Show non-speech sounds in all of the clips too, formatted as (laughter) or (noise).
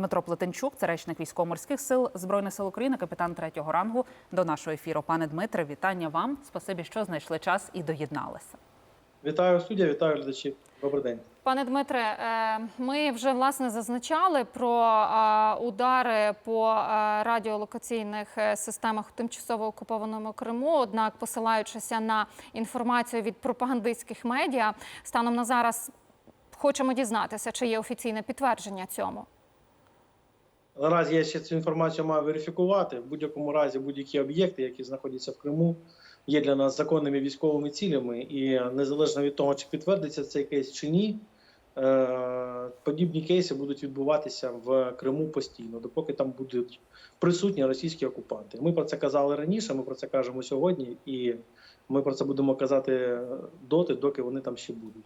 Дмитро Плетенчук, це речник військово-морських сил збройних сил України, капітан третього рангу до нашого ефіру. Пане Дмитре, вітання вам. Спасибі, що знайшли час і доєдналися. Вітаю студія, вітаю глядачів. Добрий день. Пане Дмитре, е, ми вже власне зазначали про е, удари по е, радіолокаційних системах у тимчасово окупованому Криму. Однак, посилаючися на інформацію від пропагандистських медіа, станом на зараз хочемо дізнатися, чи є офіційне підтвердження цьому. Наразі я ще цю інформацію маю верифікувати. В будь-якому разі будь-які об'єкти, які знаходяться в Криму, є для нас законними військовими цілями, і незалежно від того, чи підтвердиться цей кейс чи ні, е, подібні кейси будуть відбуватися в Криму постійно, допоки там будуть присутні російські окупанти. Ми про це казали раніше, ми про це кажемо сьогодні, і ми про це будемо казати доти, доки вони там ще будуть.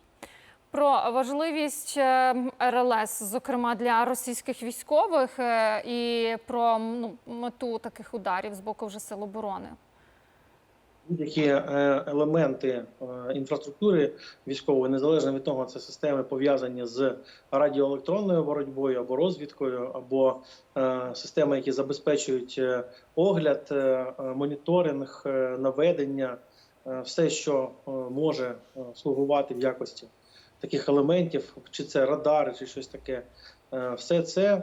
Про важливість е, РЛС, зокрема для російських військових, е, і про ну, мету таких ударів з боку вже сил оборони. Будь-які е, елементи інфраструктури військової, незалежно від того, це системи пов'язані з радіоелектронною боротьбою або розвідкою, або системи, які забезпечують огляд, моніторинг, наведення, все, що може слугувати в якості таких елементів, чи це радари, чи щось таке, е, все це е,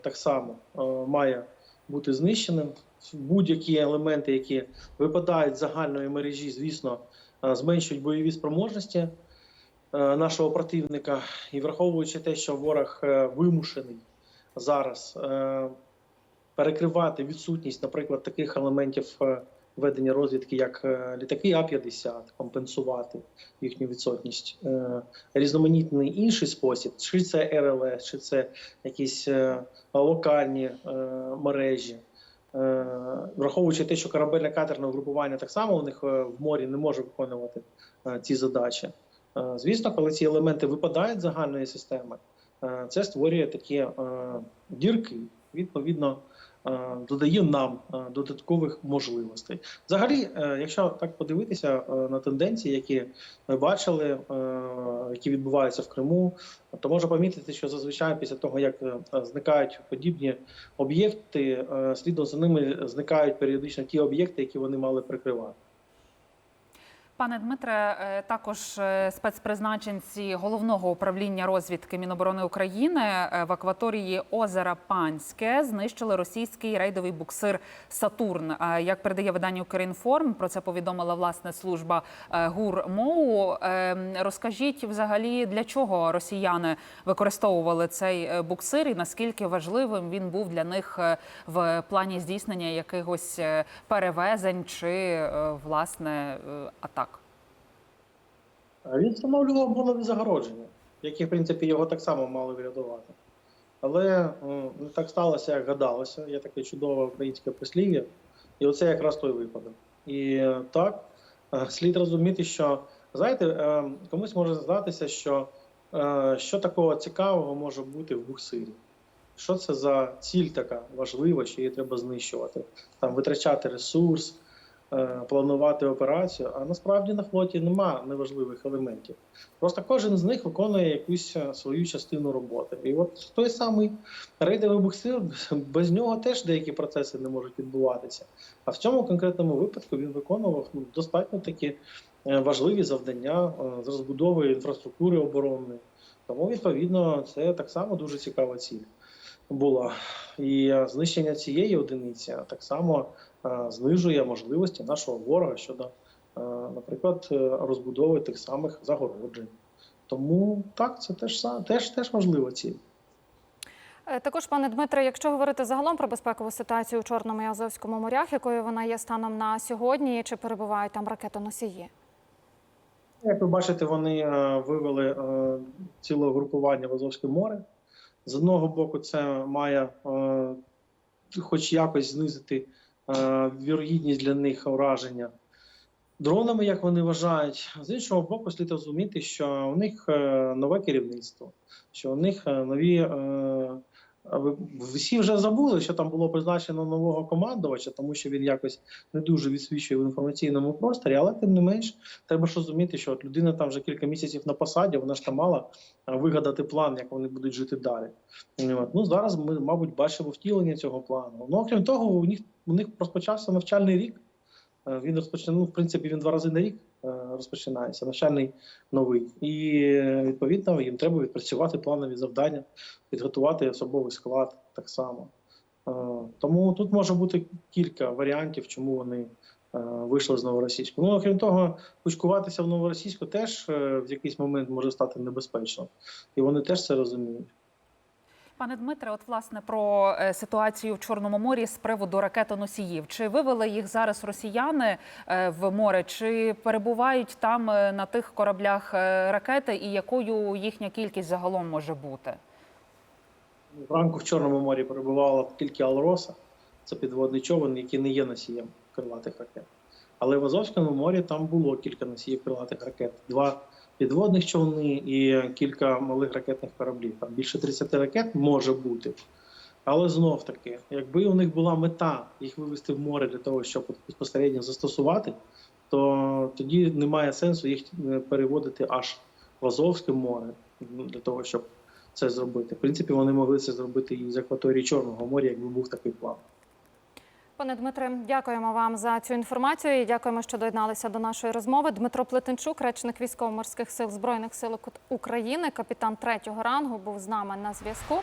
так само е, має бути знищеним. Будь-які елементи, які випадають з загальної мережі, звісно, зменшують бойові спроможності нашого противника, і враховуючи те, що ворог вимушений зараз перекривати відсутність, наприклад, таких елементів ведення розвідки, як е, літаки А-50, компенсувати їхню відсутність, е, різноманітний інший спосіб, чи це РЛС, чи це якісь е, локальні мережі. Враховуючи те, що корабельне катерне угрупування так само у них в морі не може виконувати ці задачі. Звісно, коли ці елементи випадають з загальної системи, це створює такі дірки, відповідно, е, додає нам е, додаткових можливостей. Взагалі, е, якщо так подивитися на тенденції, які ми бачили, які відбуваються в Криму, то можна помітити, що зазвичай після того, як зникають подібні об'єкти, слідом за ними зникають періодично ті об'єкти, які вони мали прикривати. Пане Дмитре, е, також е, спецпризначенці головного управління розвідки Міноборони України е, в акваторії озера Панське знищили російський рейдовий буксир Сатурн. Як передає видання Укрінформ, про це повідомила власне служба ГУР МОУ. Розкажіть взагалі для чого росіяни використовували цей буксир і наскільки важливим він був для них в плані здійснення якихось перевезень чи власне атак. Він встановлював оборонне загородження, які, в принципі, його так само мали врятувати. Але не так сталося, як гадалося. Є таке чудове українське прислів'я, і оце якраз той випадок. І е, так, е, слід розуміти, що знаєте, е, комусь може здатися, що що такого цікавого може бути в буксирі. Що це за ціль така важлива, що її треба знищувати, там витрачати ресурс, планувати операцію. А насправді на флоті нема неважливих елементів. Просто кожен з них виконує якусь е, свою частину роботи. І от той самий рейдовий буксир, (laughs) без нього теж деякі процеси не можуть відбуватися. А в цьому конкретному випадку він виконував ну, достатньо такі е, важливі завдання е, з розбудови інфраструктури оборонної. Тому, відповідно, це так само дуже цікава ціль була. І е, знищення цієї одиниці так само е, знижує можливості нашого ворога щодо, е, наприклад, розбудови тих самих загороджень. Тому так, це теж теж, теж важлива ціль. Також, пане Дмитре, якщо говорити загалом про безпекову ситуацію у Чорному і Азовському морях, якою вона є станом на сьогодні, чи перебувають там ракетоносії? Як ви бачите, вони вивели ціле групування в Азовське море. З одного боку, це має е, хоч якось знизити е, вірогідність для них ураження дронами, як вони вважають. З іншого боку, слід розуміти, що у них е, нове керівництво, що у них е, нові е, всі вже забули, що там було призначено нового командувача, тому що він якось не дуже відсвічує в інформаційному просторі. Але тим не менш, треба ж розуміти, що от людина там вже кілька місяців на посаді, вона ж там мала вигадати план, як вони будуть жити далі. Ну зараз ми, мабуть, бачимо втілення цього плану. Ну окрім того, у них у них розпочався навчальний рік. Е, Він розпочав, ну, в принципі, він два рази на рік розпочинається, навчальний новий. І відповідно їм треба відпрацювати планові завдання, підготувати особовий склад так само. Е, Тому тут може бути кілька варіантів, чому вони е, вийшли з новоросійську. Ну, окрім того, кучкуватися в новоросійську теж е, в якийсь момент може стати небезпечно. І вони теж це розуміють. Пане Дмитре, от власне про е, ситуацію в Чорному морі з приводу ракетоносіїв. Чи вивели їх зараз росіяни е, в море, чи перебувають там е, на тих кораблях ракети, і якою їхня кількість загалом може бути? Вранку в Чорному морі перебувала тільки Алроса, це підводний човен, який не є носієм крилатих ракет. Але в Азовському морі там було кілька носіїв крилатих ракет. Два підводних човни і кілька малих ракетних кораблів. Там більше 30 ракет може бути. Але знов таки, якби у них була мета їх вивести в море для того, щоб безпосередньо застосувати, то тоді немає сенсу їх е, переводити аж в Азовське море ну, для того, щоб це зробити. В принципі, вони могли це зробити і з акваторії Чорного моря, якби був такий план. Пане Дмитре, дякуємо вам за цю інформацію і дякуємо, що доєдналися до нашої розмови. Дмитро Плетенчук, речник військово-морських сил збройних сил України, капітан третього рангу, був з нами на зв'язку.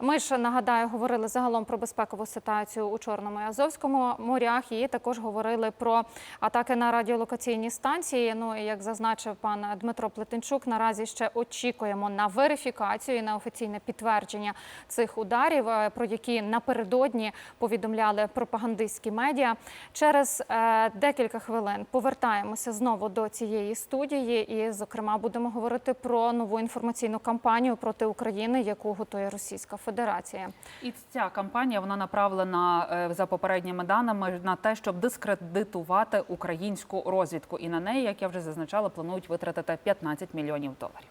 Ми ж нагадаю, говорили загалом про безпекову ситуацію у Чорному і Азовському морях. І також говорили про атаки на радіолокаційні станції. Ну і як зазначив пан Дмитро Плетенчук, наразі ще очікуємо на верифікацію і на офіційне підтвердження цих ударів, е, про які напередодні повідомляли пропагандистські медіа. Через е, декілька хвилин повертаємося знову до цієї студії, і, зокрема, будемо говорити про нову інформаційну кампанію проти України, яку готує Російська Федерація. І ця кампанія вона направлена е, за попередніми даними на те, щоб дискредитувати українську розвідку. І на неї, як я вже зазначала, планують витратити 15 мільйонів доларів.